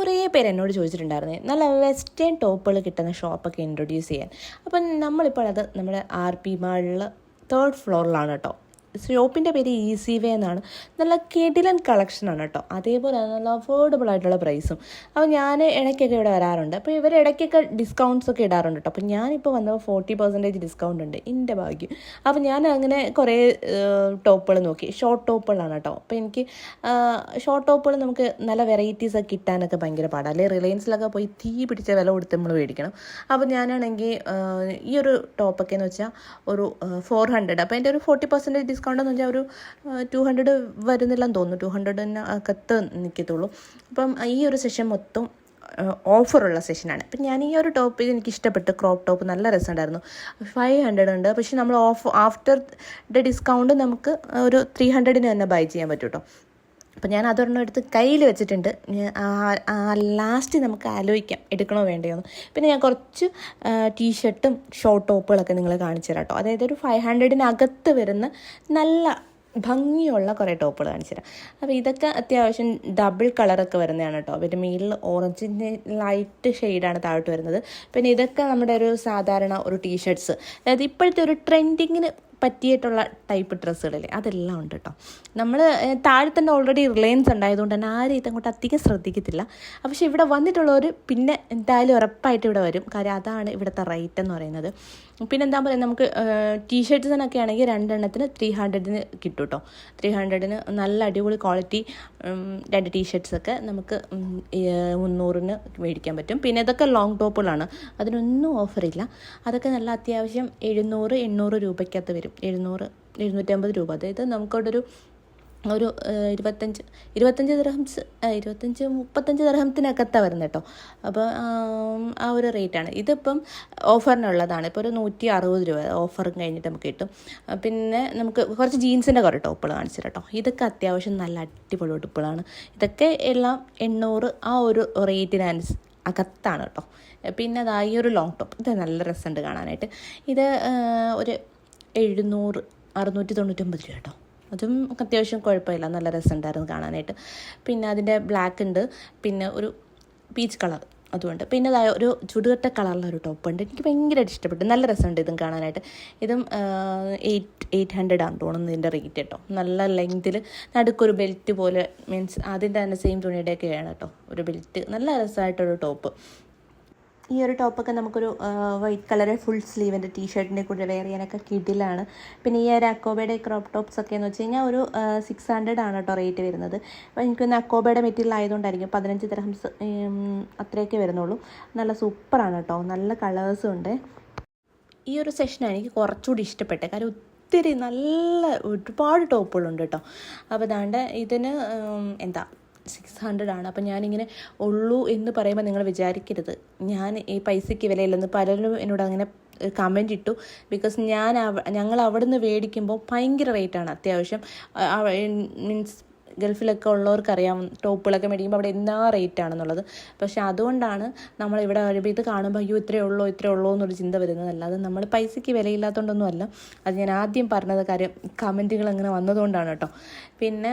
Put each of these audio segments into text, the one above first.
കുറേ പേര് എന്നോട് ചോദിച്ചിട്ടുണ്ടായിരുന്നു നല്ല വെസ്റ്റേൺ ടോപ്പുകൾ കിട്ടുന്ന ഷോപ്പൊക്കെ ഇൻട്രൊഡ്യൂസ് ചെയ്യാൻ. അപ്പം നമ്മളിപ്പോൾ അത് നമ്മുടെ ആർ പി മാളിൽ തേർഡ് ഫ്ലോറിലാണ് കേട്ടോ. ഷോപ്പിന്റെ പേര് ഈസി വേ എന്നാണ്. നല്ല കിടിലൻ കളക്ഷനാണ് കേട്ടോ. അതേപോലെ നല്ല അഫോർഡബിൾ ആയിട്ടുള്ള പ്രൈസും അപ്പോൾ ഞാൻ ഇടയ്ക്കൊക്കെ ഇവിടെ വരാറുണ്ട്. അപ്പോൾ ഇവർ ഇടയ്ക്കൊക്കെ ഡിസ്കൗണ്ട്സ് ഒക്കെ ഇടാറുണ്ട് കേട്ടോ. അപ്പോൾ ഞാനിപ്പോൾ വന്നപ്പോൾ ഫോർട്ടി പെർസെന്റേജ് ഡിസ്കൗണ്ട് ഉണ്ട്. എന്റെ ഭാഗ്യം. അപ്പോൾ ഞാൻ അങ്ങനെ കുറേ ടോപ്പുകൾ നോക്കി. ഷോർട്ട് ടോപ്പുകളാണ് കേട്ടോ. അപ്പോൾ എനിക്ക് ഷോർട്ട് ടോപ്പുകൾ നമുക്ക് നല്ല വെറൈറ്റീസ് ഒക്കെ കിട്ടാനൊക്കെ ഭയങ്കര പാടാണ് അല്ലെങ്കിൽ റിലയൻസിലൊക്കെ പോയി തീ പിടിച്ച വില കൊടുത്ത് നമ്മൾ മേടിക്കണം. അപ്പോൾ ഞാനാണെങ്കിൽ ഈ ഒരു ടോപ്പൊക്കെ എന്ന് വെച്ചാൽ ഒരു ഫോർ ഹൺഡ്രഡ് അപ്പോൾ എന്റെ ഒരു ഫോർട്ടി പെർസെന്റേജ് ഡിസ്കൗണ്ട് എന്ന് വെച്ചാൽ ഒരു ടു ഹൺഡ്രഡ് വരുന്നില്ലെന്ന് തോന്നുന്നു. ടു ഹൺഡ്രഡിന് അകത്ത് നിൽക്കത്തുള്ളൂ അപ്പം ഈ ഒരു സെഷൻ മൊത്തം ഓഫറുള്ള സെഷനാണ് അപ്പം ഞാൻ ഈ ഒരു ടോപ്പ് എനിക്ക് ഇഷ്ടപ്പെട്ടു. ക്രോപ്പ് ടോപ്പ് നല്ല രസമുണ്ടായിരുന്നു. ഫൈവ് ഹൺഡ്രഡ് ഉണ്ട്. പക്ഷേ നമ്മൾ ഓഫ് ആഫ്റ്റർ ഡിസ്കൗണ്ട് നമുക്ക് ഒരു ത്രീ ഹൺഡ്രഡിന് തന്നെ ബൈ ചെയ്യാൻ പറ്റും കേട്ടോ അപ്പം ഞാൻ അതൊരെണ്ണം എടുത്ത് കയ്യിൽ വെച്ചിട്ടുണ്ട്. ലാസ്റ്റ് നമുക്ക് ആലോചിക്കാം എടുക്കണോ വേണ്ടയോന്ന് പിന്നെ ഞാൻ കുറച്ച് ടീഷർട്ടും ഷോർട്ട് ടോപ്പുകളൊക്കെ നിങ്ങൾ കാണിച്ചു തരാം കേട്ടോ അതായത് ഒരു ഫൈവ് ഹൺഡ്രഡിനകത്ത് വരുന്ന നല്ല ഭംഗിയുള്ള കുറേ ടോപ്പുകൾ കാണിച്ചു തരാം. അപ്പോൾ ഇതൊക്കെ അത്യാവശ്യം ഡബിൾ കളറൊക്കെ വരുന്നതാണ് കേട്ടോ. പിന്നെ മീലിൽ ഓറഞ്ചിന്റെ ലൈറ്റ് ഷെയ്ഡാണ് താഴോട്ട് വരുന്നത്. പിന്നെ ഇതൊക്കെ നമ്മുടെ ഒരു സാധാരണ ഒരു ടീഷർട്ട്സ് അതായത് ഇപ്പോഴത്തെ ഒരു ട്രെൻഡിങ്ങിന് പറ്റിയിട്ടുള്ള ടൈപ്പ് ഡ്രസ്സുകളില്ലേ അതെല്ലാം ഉണ്ട് കേട്ടോ നമ്മൾ താഴെ തന്നെ ഓൾറെഡി റിലയൻസ് ഉണ്ടായതുകൊണ്ട് തന്നെ ആരും ഇതങ്ങോട്ട് അധികം ശ്രദ്ധിക്കത്തില്ല. പക്ഷേ ഇവിടെ വന്നിട്ടുള്ളവർ പിന്നെ എന്തായാലും ഉറപ്പായിട്ട് ഇവിടെ വരും. കാര്യം അതാണ് ഇവിടുത്തെ റേറ്റ് എന്ന് പറയുന്നത്. പിന്നെ എന്താ പറയുക നമുക്ക് ടീഷർട്ട്സിനൊക്കെ ആണെങ്കിൽ രണ്ടെണ്ണത്തിന് ത്രീ ഹൺഡ്രഡിന് കിട്ടും കേട്ടോ ത്രീ ഹൺഡ്രഡിന് നല്ല അടിപൊളി ക്വാളിറ്റി രണ്ട് ടീ ടീഷർട്ട്സൊക്കെ നമുക്ക് മുന്നൂറിന് മേടിക്കാൻ പറ്റും. പിന്നെ ഇതൊക്കെ ലോങ് ടോപ്പുകളാണ് അതിനൊന്നും ഓഫറില്ല അതൊക്കെ നല്ല അത്യാവശ്യം എഴുന്നൂറ് എണ്ണൂറ് രൂപയ്ക്കകത്ത് വരും. എഴുന്നൂറ് എഴുന്നൂറ്റമ്പത് രൂപ. അതായത് നമുക്കവിടെ ഒരു ഒരു ഇരുപത്തഞ്ച് ഇരുപത്തഞ്ച് ദിർഹംസ് ഇരുപത്തഞ്ച് മുപ്പത്തഞ്ച് ദിർഹംത്തിനകത്താണ് വരുന്നത് കേട്ടോ അപ്പോൾ ആ ഒരു റേറ്റാണ് ഇതിപ്പം ഓഫറിനുള്ളതാണ്. ഇപ്പോൾ ഒരു നൂറ്റി അറുപത് രൂപ ഓഫറും കഴിഞ്ഞിട്ട് നമുക്ക് കിട്ടും. പിന്നെ നമുക്ക് കുറച്ച് ജീൻസിന്റെ കുറേ ടോപ്പുകൾ കാണിച്ചു കേട്ടോ ഇതൊക്കെ അത്യാവശ്യം നല്ല അടിപൊളി ഉടുപ്പുകളാണ് ഇതൊക്കെ എല്ലാം എണ്ണൂറ് ആ ഒരു റേറ്റിനനുസ അകത്താണ് കേട്ടോ പിന്നെ അതാ ഈ ഒരു ലോങ് ടോപ്പ് ഇത് നല്ല രസമുണ്ട് കാണാനായിട്ട്. ഇത് ഒരു എഴുന്നൂറ് അറുന്നൂറ്റി തൊണ്ണൂറ്റൊമ്പത് രൂപ കേട്ടോ അതും അത്യാവശ്യം കുഴപ്പമില്ല. നല്ല രസമുണ്ടായിരുന്നു കാണാനായിട്ട്. പിന്നെ അതിന്റെ ബ്ലാക്ക് ഉണ്ട്. പിന്നെ ഒരു പീച്ച് കളർ അതുകൊണ്ട് പിന്നെ അതായ ഒരു ചുടുകട്ട കളറുള്ള ഒരു ടോപ്പ് ഉണ്ട്. എനിക്ക് ഭയങ്കരമായിട്ട് ഇഷ്ടപ്പെട്ടു. നല്ല രസമുണ്ട് ഇതും കാണാനായിട്ട്. ഇതും എയ്റ്റ് എയ്റ്റ് ഹൺഡ്രഡ് ആണ് തോന്നുന്നു ഇതിന്റെ റേറ്റ് കേട്ടോ. നല്ല ലെങ്തിൽ നടുക്കൊരു ബെൽറ്റ് പോലെ മീൻസ് ആദ്യം തന്നെ സെയിം തുണിയുടെയൊക്കെയാണ് കേട്ടോ. ഒരു ബെൽറ്റ് നല്ല രസമായിട്ടൊരു ടോപ്പ് ഈ ഒരു ടോപ്പൊക്കെ നമുക്കൊരു വൈറ്റ് കളറ് ഫുൾ സ്ലീവിന്റെ ടീഷർട്ടിന്റെ കൂടെ വെയർ ചെയ്യാനൊക്കെ കിടിലാണ്. പിന്നെ ഈ ഒരു അക്കോബയുടെ ക്രോപ്പ് ടോപ്സ് ഒക്കെ എന്ന് വെച്ച് കഴിഞ്ഞാൽ ഒരു സിക്സ് ഹൺഡ്രഡ് ആണ് കേട്ടോ റേറ്റ് വരുന്നത്. അപ്പോൾ എനിക്കൊന്ന് അക്കോബയുടെ മെറ്റീരിയൽ ആയതുകൊണ്ടായിരിക്കും പതിനഞ്ച് ദ്രഹംസ് അത്രയൊക്കെ വരുന്നുള്ളൂ. നല്ല സൂപ്പറാണ് കേട്ടോ. നല്ല കളേഴ്സും ഉണ്ട്. ഈ ഒരു സെഷനാണ് എനിക്ക് കുറച്ചുകൂടി ഇഷ്ടപ്പെട്ടത്. കാര്യം ഒത്തിരി നല്ല ഒരുപാട് ടോപ്പുകളുണ്ട് കേട്ടോ. അപ്പോൾ അതാണ്ട് ഇതിന് എന്താ സിക്സ് ഹൺഡ്രഡ് ആണ്. അപ്പം ഞാനിങ്ങനെ ഉള്ളൂ എന്ന് പറയുമ്പോൾ നിങ്ങൾ വിചാരിക്കരുത്. ഞാൻ ഈ പൈസയ്ക്ക് വിലയില്ലെന്ന് പലരും എന്നോട് അങ്ങനെ കമന്റ് ഇട്ടു. ബിക്കോസ് ഞാൻ ഞങ്ങൾ അവിടെ നിന്ന് മേടിക്കുമ്പോൾ ഭയങ്കര റേറ്റാണ് അത്യാവശ്യം. മീൻസ് ഗൾഫിലൊക്കെ ഉള്ളവർക്ക് അറിയാം ടോപ്പുകളൊക്കെ മേടിക്കുമ്പോൾ അവിടെ എന്നാ റേറ്റ് ആണെന്നുള്ളത്. പക്ഷേ അതുകൊണ്ടാണ് നമ്മൾ ഇവിടെ വരുമ്പോൾ ഇത് കാണുമ്പോൾ അയ്യോ ഇത്രയേ ഉള്ളൂ ഇത്രയേ ഉള്ളൂ എന്നൊരു ചിന്ത വരുന്നത്. അത് നമ്മൾ പൈസയ്ക്ക് വിലയില്ലാത്തതുകൊണ്ടൊന്നുമല്ല അത് ഞാൻ ആദ്യം പറഞ്ഞത് കാര്യം കമന്റുകൾ അങ്ങനെ വന്നതുകൊണ്ടാണ് കേട്ടോ. പിന്നെ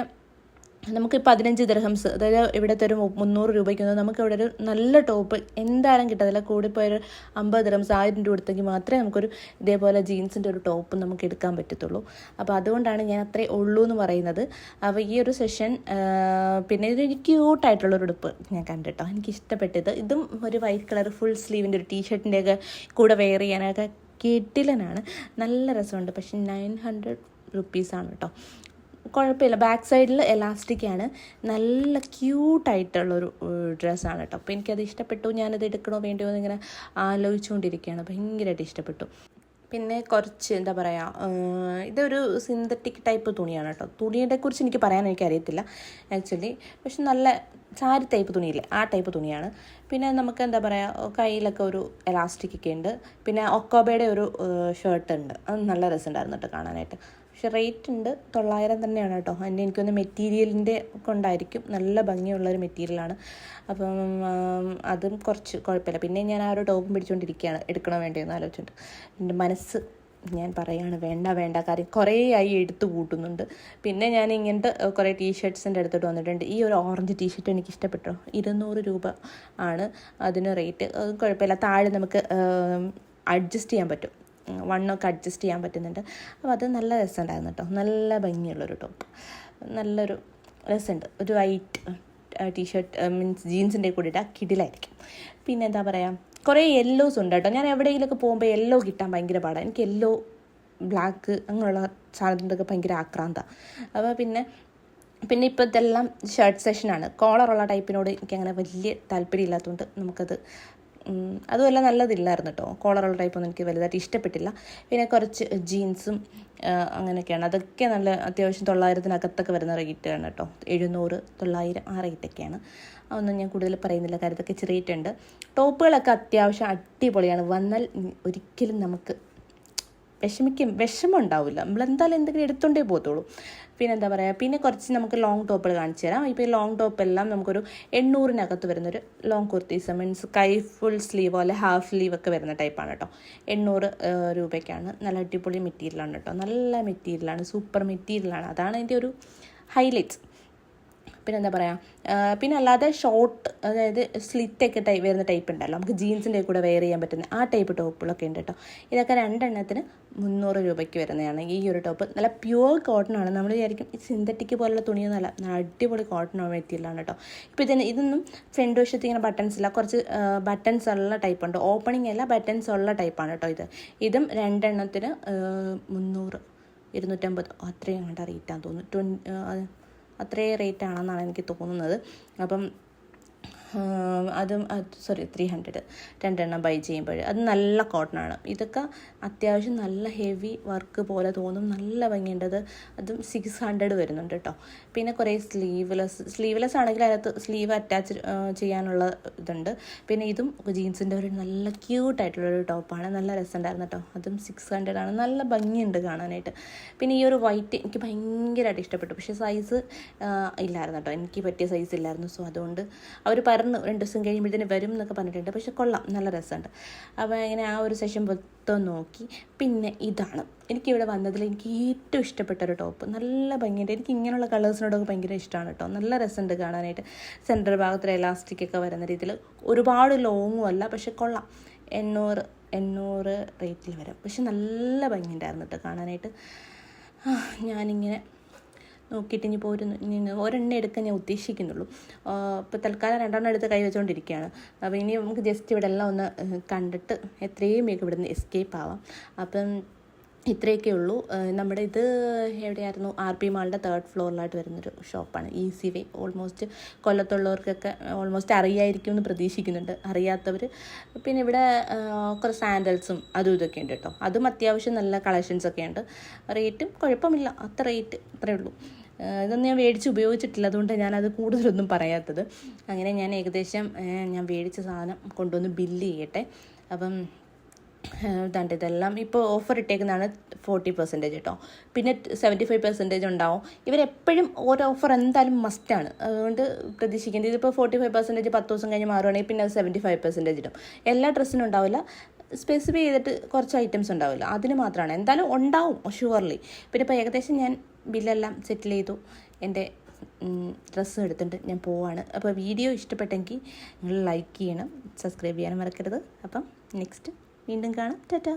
നമുക്ക് പതിനഞ്ച് ദിർഹംസ് അതായത് ഇവിടുത്തെ ഒരു മുന്നൂറ് രൂപയ്ക്ക് നമുക്ക് ഇവിടെ ഒരു നല്ല ടോപ്പ് എന്തായാലും കിട്ടത്തില്ല കൂടിപ്പോയൊരു അമ്പത് ദിർഹംസ് ആയിരം രൂപ എടുത്തെങ്കിൽ മാത്രമേ നമുക്കൊരു ഇതേപോലെ ജീൻസിന്റെ ഒരു ടോപ്പ് നമുക്ക് എടുക്കാൻ പറ്റത്തുള്ളൂ. അപ്പോൾ അതുകൊണ്ടാണ് ഞാൻ അത്രേ ഉള്ളൂ എന്ന് പറയുന്നത്. അപ്പോൾ ഈ ഒരു സെഷൻ പിന്നെ ഇതൊരു ക്യൂട്ടായിട്ടുള്ളൊരു ഉടുപ്പ് ഞാൻ കണ്ടിട്ടോ. എനിക്ക് ഇഷ്ടപ്പെട്ടത് ഇതും ഒരു വൈറ്റ് കളർ ഫുൾ സ്ലീവിന്റെ ഒരു ടീഷർട്ടിന്റെയൊക്കെ കൂടെ വെയർ ചെയ്യാനൊക്കെ കിട്ടിലനാണ് നല്ല രസമുണ്ട്. പക്ഷേ നയൻ ഹൺഡ്രഡ് റുപ്പീസാണ് കേട്ടോ. കുഴപ്പമില്ല. ബാക്ക് സൈഡിൽ എലാസ്റ്റിക് ആണ്. നല്ല ക്യൂട്ടായിട്ടുള്ളൊരു ഡ്രസ്സാണ് കേട്ടോ അപ്പോൾ എനിക്കത് ഇഷ്ടപ്പെട്ടു. ഞാനത് എടുക്കണോ വേണ്ടിയോ എന്ന് ഇങ്ങനെ ആലോചിച്ചുകൊണ്ടിരിക്കുകയാണ്. ഭയങ്കരമായിട്ട് ഇഷ്ടപ്പെട്ടു. പിന്നെ കുറച്ച് എന്താ പറയുക ഇതൊരു സിന്തറ്റിക് ടൈപ്പ് തുണിയാണ് കേട്ടോ തുണിയുടെ കുറിച്ച് എനിക്ക് പറയാൻ എനിക്കറിയത്തില്ല ആക്ച്വലി പക്ഷെ നല്ല സാരി ടൈപ്പ് തുണിയില്ലേ ആ ടൈപ്പ് തുണിയാണ്. പിന്നെ നമുക്ക് എന്താ പറയുക കയ്യിലൊക്കെ ഒരു എലാസ്റ്റിക് ഒക്കെ ഉണ്ട്. പിന്നെ ഒക്കോബയുടെ ഒരു ഷർട്ട് ഉണ്ട്. അത് നല്ല രസമുണ്ടായിരുന്നു കേട്ടോ കാണാനായിട്ട്. പക്ഷെ റേറ്റ് ഉണ്ട്. തൊള്ളായിരം തന്നെയാണ് കേട്ടോ. അതിന്റെ എനിക്കൊന്ന് മെറ്റീരിയലിന്റെ കൊണ്ടായിരിക്കും നല്ല ഭംഗിയുള്ളൊരു മെറ്റീരിയലാണ്. അപ്പം അതും കുറച്ച് കുഴപ്പമില്ല. പിന്നെ ഞാൻ ആ ഒരു ടോപ്പും പിടിച്ചുകൊണ്ടിരിക്കുകയാണ് എടുക്കണോ വേണ്ടിയെന്ന് ആലോചിച്ചിട്ട്. എന്റെ മനസ്സ് ഞാൻ പറയാണ് വേണ്ട വേണ്ട കാര്യം കുറേ ആയി എടുത്തു കൂട്ടുന്നുണ്ട്. പിന്നെ ഞാൻ ഇങ്ങനത്തെ കുറേ ടീഷർട്ട്സിന്റെ അടുത്തോട്ട് വന്നിട്ടുണ്ട്. ഈ ഒരു ഓറഞ്ച് ടീഷർട്ട് എനിക്ക് ഇഷ്ടപ്പെട്ടോ? ഇരുന്നൂറ് രൂപ ആണ്. അതിന് റേറ്റ് കുഴപ്പമില്ല. താഴെ നമുക്ക് അഡ്ജസ്റ്റ് ചെയ്യാൻ പറ്റും. വണ്ണൊക്കെ അഡ്ജസ്റ്റ് ചെയ്യാൻ പറ്റുന്നുണ്ട്. അപ്പോൾ അത് നല്ല രസമുണ്ടായിരുന്നു കേട്ടോ. നല്ല ഭംഗിയുള്ളൊരു ടോപ്പ്. നല്ലൊരു രസമുണ്ട്. ഒരു വൈറ്റ് ടീഷർട്ട് മീൻസ് ജീൻസിന്റെ കൂടെ ഇട്ടാൽ കിടിലായിരിക്കും. പിന്നെ എന്താ പറയുക കുറേ യെല്ലോസ് ഉണ്ട് കേട്ടോ. ഞാൻ എവിടെയെങ്കിലുമൊക്കെ പോകുമ്പോൾ യെല്ലോ കിട്ടാൻ ഭയങ്കര പാടാണ് എനിക്ക് യെല്ലോ ബ്ലാക്ക് അങ്ങനെയുള്ള സാധനത്തിന്റെയൊക്കെ ഭയങ്കര ആക്രാന്താണ് അപ്പോൾ പിന്നെ പിന്നെ ഇപ്പോൾ ഇതെല്ലാം ഷർട്ട് സെഷനാണ് കോളറുള്ള ടൈപ്പിനോട് എനിക്ക് അങ്ങനെ വലിയ താല്പര്യമില്ലാത്തതുകൊണ്ട് നമുക്കത് ഉം, അതുമല്ല നല്ലതില്ലായിരുന്നു കേട്ടോ കോളറുള്ള ടൈപ്പൊന്നും എനിക്ക് വലുതായിട്ട് ഇഷ്ടപ്പെട്ടില്ല. പിന്നെ കുറച്ച് ജീൻസും അങ്ങനെയൊക്കെയാണ്. അതൊക്കെ നല്ല അത്യാവശ്യം തൊള്ളായിരത്തിനകത്തൊക്കെ വരുന്ന റേറ്റാണ് കേട്ടോ എഴുന്നൂറ് തൊള്ളായിരം ആ റേറ്റൊക്കെയാണ് അതൊന്നും ഞാൻ കൂടുതൽ പറയുന്നില്ല. കാര്യം ഇതൊക്കെ ചെറിയ ഉണ്ട്. ടോപ്പുകളൊക്കെ അത്യാവശ്യം അടിപൊളിയാണ്. വന്നാൽ ഒരിക്കലും നമുക്ക് വിഷമിക്കും വിഷമം ഉണ്ടാവില്ല നമ്മൾ എന്തായാലും എന്തെങ്കിലും എടുത്തോണ്ടേ പോകത്തുള്ളൂ. പിന്നെ എന്താ പറയുക പിന്നെ കുറച്ച് നമുക്ക് ലോങ് ടോപ്പുകൾ കാണിച്ചു തരാം. ഇപ്പോൾ ഈ ലോങ് ടോപ്പ് എല്ലാം നമുക്കൊരു എണ്ണൂറിനകത്ത് വരുന്നൊരു ലോങ് കുർത്തീസ് മീൻസ് കൈ ഫുൾ സ്ലീവ് അല്ലെ ഹാഫ് സ്ലീവ് ഒക്കെ വരുന്ന ടൈപ്പാണ് കേട്ടോ. എണ്ണൂറ് രൂപയ്ക്കാണ്. നല്ല അടിപൊളി മെറ്റീരിയലാണ് കേട്ടോ. നല്ല മെറ്റീരിയലാണ് സൂപ്പർ മെറ്റീരിയലാണ് അതാണ് അതിന്റെ ഒരു ഹൈലൈറ്റ്സ് പിന്നെ എന്താ പറയുക പിന്നെ അല്ലാതെ ഷോർട്ട് അതായത് സ്ലിറ്റൊക്കെ ടൈപ്പ് വരുന്ന ടൈപ്പ് ഉണ്ടല്ലോ. നമുക്ക് ജീൻസിന്റെ കൂടെ വെയർ ചെയ്യാൻ പറ്റുന്ന ആ ടൈപ്പ് ടോപ്പുകളൊക്കെ ഉണ്ട് കേട്ടോ ഇതൊക്കെ രണ്ടെണ്ണത്തിന് മുന്നൂറ് രൂപയ്ക്ക് വരുന്നതാണ്. ഈ ഒരു ടോപ്പ് നല്ല പ്യുവർ കോട്ടൺ ആണ്. നമ്മൾ വിചാരിക്കും ഈ സിന്തറ്റിക് പോലുള്ള തുണിയൊന്നുമല്ല നല്ല അടിപൊളി കോട്ടൺ മെറ്റീരിയലാണ് കേട്ടോ ഇപ്പോൾ ഇതിന് ഇതൊന്നും ഫ്രണ്ട് വശത്ത് ഇങ്ങനെ ബട്ടൺസ് ഇല്ല. കുറച്ച് ബട്ടൺസ് ഉള്ള ടൈപ്പ് ഉണ്ട്. ഓപ്പണിംഗ് അല്ല ബട്ടൺസ് ഉള്ള ടൈപ്പാണ് കേട്ടോ ഇത്. ഇതും രണ്ടെണ്ണത്തിന് മുന്നൂറ് ഇരുന്നൂറ്റമ്പത് അത്രയും കണ്ട റേറ്റാന്ന് തോന്നുന്നു. ട്വൻ അത്രയും റേറ്റ് ആണെന്നാണ് എനിക്ക് തോന്നുന്നത്. അപ്പം അതും സോറി ത്രീ ഹൺഡ്രഡ് രണ്ടെണ്ണം ബൈ ചെയ്യുമ്പോൾ അത് നല്ല കോട്ടൺ ആണ്. ഇതൊക്കെ അത്യാവശ്യം നല്ല ഹെവി വർക്ക് പോലെ തോന്നും. നല്ല ഭംഗിയുണ്ടത് അതും സിക്സ് ഹൺഡ്രഡ് വരുന്നുണ്ട് കേട്ടോ പിന്നെ കുറേ സ്ലീവ്ലെസ് സ്ലീവ്ലെസ് ആണെങ്കിൽ അതിനകത്ത് സ്ലീവ് അറ്റാച്ച് ചെയ്യാനുള്ള ഇതുണ്ട്. പിന്നെ ഇതും ജീൻസിന്റെ ഒരു നല്ല ക്യൂട്ടായിട്ടുള്ളൊരു ടോപ്പാണ് നല്ല രസമുണ്ടായിരുന്നു കേട്ടോ അതും സിക്സ് ഹൺഡ്രഡ് ആണ്. നല്ല ഭംഗിയുണ്ട് കാണാനായിട്ട്. പിന്നെ ഈ ഒരു വൈറ്റ് എനിക്ക് ഭയങ്കരമായിട്ട് ഇഷ്ടപ്പെട്ടു. പക്ഷേ സൈസ് ഇല്ലായിരുന്നു കേട്ടോ എനിക്ക് പറ്റിയ സൈസ് ഇല്ലായിരുന്നു. സോ അതുകൊണ്ട് അവർ പറഞ്ഞു രണ്ട് ദിവസം കഴിയുമ്പോഴത്തേന് വരും എന്നൊക്കെ പറഞ്ഞിട്ടുണ്ട്. പക്ഷെ കൊള്ളാം നല്ല രസമുണ്ട്. അപ്പോൾ ഇങ്ങനെ ആ ഒരു സെഷൻ മൊത്തം നോക്കി. പിന്നെ ഇതാണ്. എനിക്കിവിടെ വന്നതിൽ എനിക്ക് ഏറ്റവും ഇഷ്ടപ്പെട്ട ഒരു ടോപ്പ്. നല്ല ഭംഗിയുണ്ട്. എനിക്ക് ഇങ്ങനെയുള്ള കളേഴ്സിനോടൊക്കെ ഭയങ്കര ഇഷ്ടമാണ് കേട്ടോ. നല്ല രസമുണ്ട് കാണാനായിട്ട്. സെന്റർ ഭാഗത്തിൽ എലാസ്റ്റിക് ഒക്കെ വരുന്ന രീതിയിൽ. ഒരുപാട് ലോങ്ങും അല്ല പക്ഷെ കൊള്ളാം. എണ്ണൂറ് എണ്ണൂറ് റേറ്റിൽ വരാം. പക്ഷെ നല്ല ഭംഗിയുണ്ടായിരുന്നു കേട്ടോ കാണാനായിട്ട്. ഞാനിങ്ങനെ നോക്കിയിട്ട് ഇനി പോരുന്നു. ഇനി ഒരെണ്ണം എടുക്കാൻ ഞാൻ ഉദ്ദേശിക്കുന്നുള്ളൂ. ഇപ്പോൾ തൽക്കാലം രണ്ടെണ്ണം എടുത്ത് കൈ വെച്ചുകൊണ്ടിരിക്കുകയാണ് അപ്പോൾ ഇനി നമുക്ക് ജസ്റ്റ് ഇവിടെ എല്ലാം ഒന്ന് കണ്ടിട്ട് എത്രയും വേഗം ഇവിടുന്ന് എസ്കേപ്പ് ആവാം. അപ്പം ഇത്രയൊക്കെ ഉള്ളൂ. നമ്മുടെ ഇത് എവിടെയായിരുന്നു? ആർ പി മാളിന്റെ തേർഡ് ഫ്ലോറിലായിട്ട് വരുന്നൊരു ഷോപ്പാണ് ഈസി വേ ഓൾമോസ്റ്റ് കൊല്ലത്തുള്ളവർക്കൊക്കെ ഓൾമോസ്റ്റ് അറിയായിരിക്കും എന്ന് പ്രതീക്ഷിക്കുന്നുണ്ട്. അറിയാത്തവർ പിന്നെ ഇവിടെ കുറേ സാൻഡൽസും അതും ഇതൊക്കെ ഉണ്ട് കേട്ടോ. അതും അത്യാവശ്യം നല്ല കളക്ഷൻസ് ഒക്കെ ഉണ്ട്. റേറ്റും കുഴപ്പമില്ല. അത്ര റേറ്റ് അത്രേ ഉള്ളൂ. ഇതൊന്നും ഞാൻ മേടിച്ച് ഉപയോഗിച്ചിട്ടില്ല. അതുകൊണ്ട് ഞാനത് കൂടുതലൊന്നും പറയാത്തത്. അങ്ങനെ ഞാൻ ഏകദേശം ഞാൻ മേടിച്ച സാധനം കൊണ്ടുവന്ന് ബില്ല് ചെയ്യട്ടെ. അപ്പം ഇതാണ്ട് ഇതെല്ലാം ഇപ്പോൾ ഓഫർ ഇട്ടേക്കുന്നതാണ് ഫോർട്ടി പെർസെന്റേജ് കേട്ടോ പിന്നെ സെവന്റി ഫൈവ് പെർസെന്റേജ് ഉണ്ടാവും. ഇവരെപ്പോഴും ഓരോ ഓഫർ എന്തായാലും മസ്റ്റാണ് അതുകൊണ്ട് പ്രതീക്ഷിക്കേണ്ടത് ഇതിപ്പോൾ ഫോർട്ടി ഫൈവ് പെർസെന്റേജ് പത്ത് ദിവസം കഴിഞ്ഞ് മാറുവാണെങ്കിൽ പിന്നെ അത് സെവന്റി ഫൈവ് പെർസെന്റേജ് ഇടും. എല്ലാ ഡ്രസ്സിനും ഉണ്ടാവില്ല. സ്പെസിഫൈ ചെയ്തിട്ട് കുറച്ച് ഐറ്റംസ് ഉണ്ടാവില്ല. അതിന് മാത്രമാണ് എന്തായാലും ഉണ്ടാവും ഷുവർലി പിന്നെ ഇപ്പോൾ ഏകദേശം ഞാൻ ബില്ലെല്ലാം സെറ്റിൽ ചെയ്തു. എന്റെ ഡ്രസ്സ് എടുത്തിട്ട് ഞാൻ പോവാണ്. അപ്പോൾ വീഡിയോ ഇഷ്ടപ്പെട്ടെങ്കിൽ നിങ്ങൾ ലൈക്ക് ചെയ്യണം. സബ്സ്ക്രൈബ് ചെയ്യാനും മറക്കരുത്. അപ്പം നെക്സ്റ്റ് വീണ്ടും കാണാം. ടാറ്റാ.